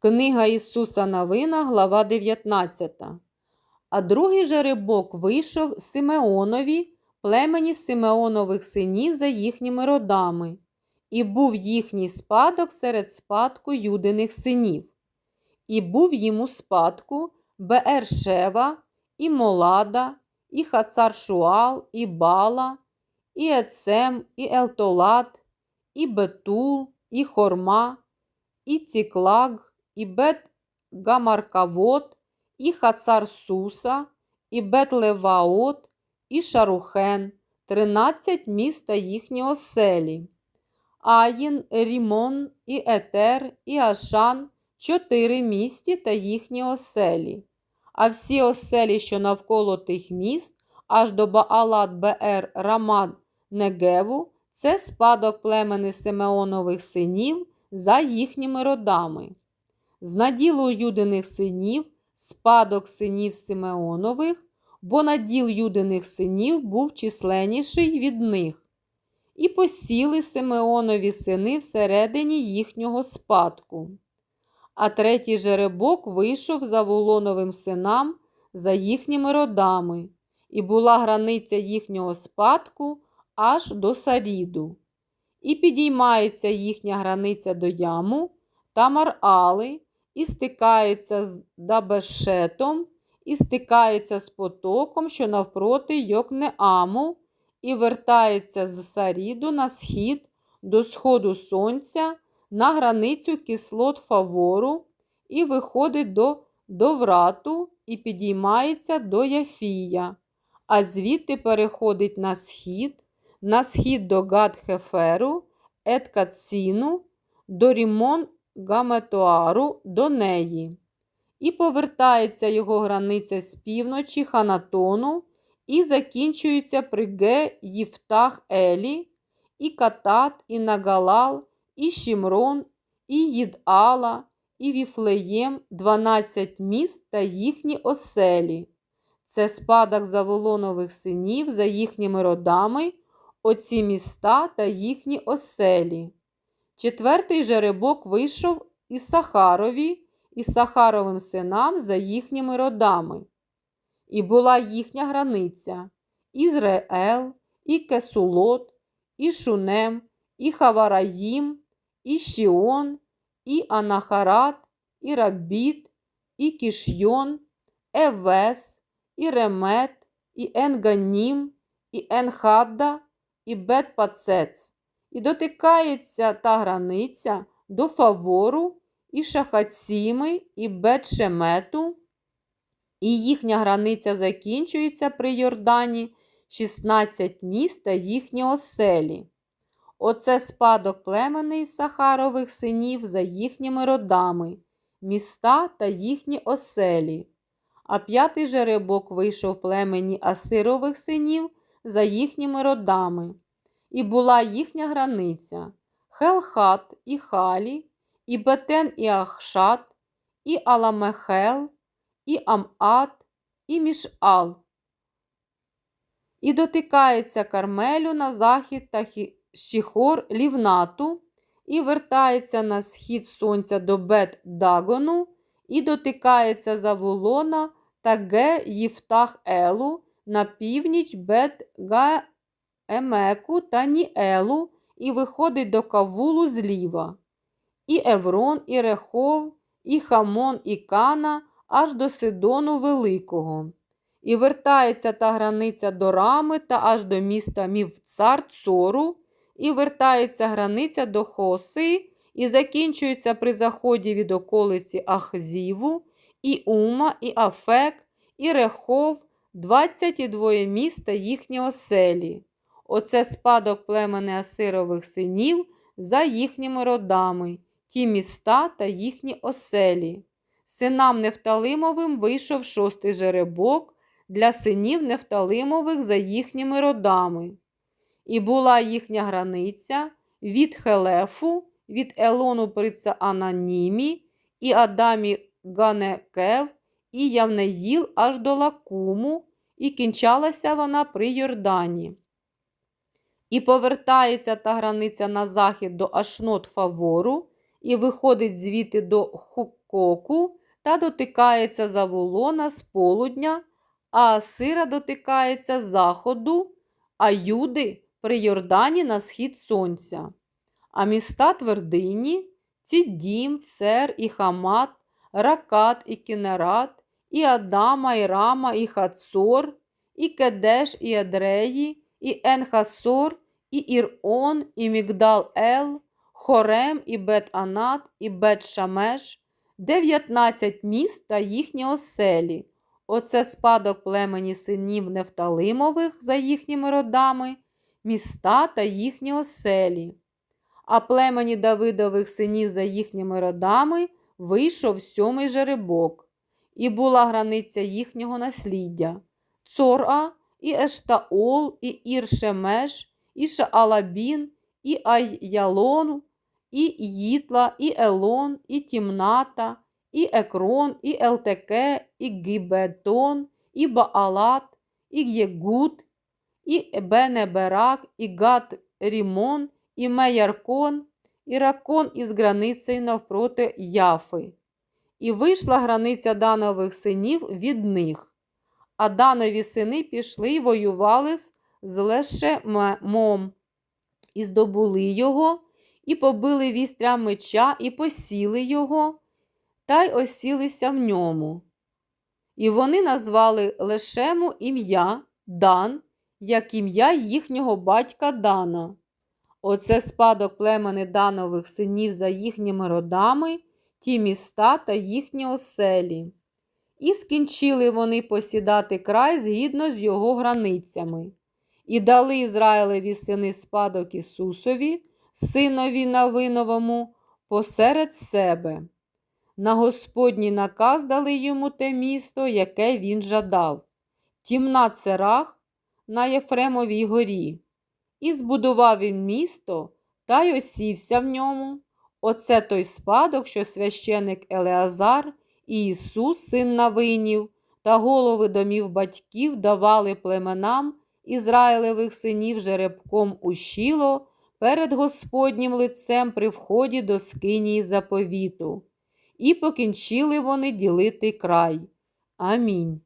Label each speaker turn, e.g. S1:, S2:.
S1: Книга Ісуса Новина, глава 19. А другий жеребок вийшов Симеонові, племені Симеонових синів за їхніми родами, і був їхній спадок серед спадку юдиних синів. І був йому спадку Беершева, і Молада, і Хацар-Шуал, і Бала, і Ецем, і Елтолат, і Бетул, і Хорма, і Ціклаг, і Бет Гамаркавот, і Хацар Суса, і Бет Леваот, і Шарухен, тринадцять міст та їхні оселі. Аїн, Рімон, і Етер, і Ашан, чотири місті та їхні оселі. А всі оселі, що навколо тих міст, аж до Баалат Беер Рамад Негеву, це спадок племени Симеонових синів за їхніми родами. З наділу юдиних синів спадок синів Симеонових, бо наділ юдиних синів був численніший від них. І посіли Симеонові сини всередині їхнього спадку. А третій жеребок вийшов за Волоновим синам за їхніми родами, і була границя їхнього спадку аж до Саріду. І підіймається їхня границя до яму та Марали, і стикається з Дабешетом, і стикається з потоком, що навпроти Йокнеаму, і вертається з Саріду на схід до сходу сонця на границю кислот Фавору, і виходить до Доврату і підіймається до Яфія, а звідти переходить на схід, на схід до Гадхеферу, Еткаціну, до Рімон Гаметуару, до неї. І повертається його границя з півночі Ханатону і закінчується при Ге Євтах Елі, і Катат, і Нагалал, і Шімрон, і Їдала, і Віфлеєм, 12 міст та їхні оселі. Це спадок Заволонових синів за їхніми родами, оці міста та їхні оселі. Четвертий жеребок вийшов із Сахарові і Сахаровим синам за їхніми родами. І була їхня границя Ізраел, і Кесулот, і Шунем, і Хавараїм, і Шіон, і Анахарат, і Рабіт, і Кішйон, Евес, і Ремет, і Енганім, і Енхадда, і Бетпацец. І дотикається та границя до Фавору, і Шахаціми, і Бетшемету, і їхня границя закінчується при Йордані 16 міст та їхні оселі. Оце спадок племени Сахарових синів за їхніми родами, міста та їхні оселі. А п'ятий жеребок вийшов племені Асирових синів за їхніми родами. І була їхня границя Хелхат і Халі, і Бетен і Ахшат, і Аламехел, і Амат, і Мішал. І дотикається Кармелю на захід та Щіхор Лівнату, і вертається на схід сонця до Бет Дагону, і дотикається Заволона та Ге Єфтах Елу на північ Бет Гаемеку та Ніелу, і виходить до Кавулу зліва. І Еврон, і Рехов, і Хамон, і Кана аж до Сидону Великого. І вертається та границя до Рами та аж до міста Мівцар Цору, і вертається границя до Хоси, і закінчується при заході від околиці Ахзіву, і Ума, і Афек, і Рехов, 22 міста їхні оселі. Оце спадок племени Асирових синів за їхніми родами, ті міста та їхні оселі. Синам Нефталимовим вийшов шостий жеребок для синів Нефталимових за їхніми родами. І була їхня границя від Хелефу, від Елону Прица Ананімі, і Адамі Ганекев, і Явнеїл аж до Лакуму, і кінчалася вона при Йордані. І повертається та границя на захід до Ашнот Фавору, і виходить звідти до Коку та дотикається Завулона з полудня, а Асира дотикається заходу, а Юди при Йордані на схід сонця. А міста твердині Цідім, Цер і Хамат, Ракат і Кінерат, і Адама, і Рама, і Хацор, і Кедеш, і Едреї, і Енхасор, і Ірон, і Мігдал Ел, Хорем, і Бет-Анат, і Бет-Шамеш, 19 міст та їхні оселі. Оце спадок племені синів Нефталимових за їхніми родами, міста та їхні оселі. А племені Давидових синів за їхніми родами вийшов сьомий жеребок, і була границя їхнього насліддя. Цора, і Ештаол, і Іршемеш, і Шаалабін, і Айялон, і Їтла, і Елон, і Тімната, і Екрон, і Елтеке, і Гібетон, і Баалат, і Єгут, і Бенеберак, і Гат Рімон, і Меяркон, і Ракон із границею навпроти Яфи. І вийшла границя Данових синів від них. А Данові сини пішли й воювали з Лешемом, і здобули його, і побили вістря меча, і посіли його, та й осілися в ньому. І вони назвали Лешему ім'я Дан, як ім'я їхнього батька Дана. Оце спадок племени Данових синів за їхніми родами, ті міста та їхні оселі. І скінчили вони посідати край згідно з його границями. І дали Ізраїлеві сини спадок Ісусові, синові Навиновому, посеред себе. На Господній наказ дали йому те місто, яке він жадав, тімна церах на Єфремовій горі. І збудував він місто та й осівся в ньому. Оце той спадок, що священик Елеазар Ісус, син Навинів, та голови домів батьків давали племенам Ізраїлевих синів жеребком у щіло перед Господнім лицем при вході до скинії заповіту. І покінчили вони ділити край. Амінь.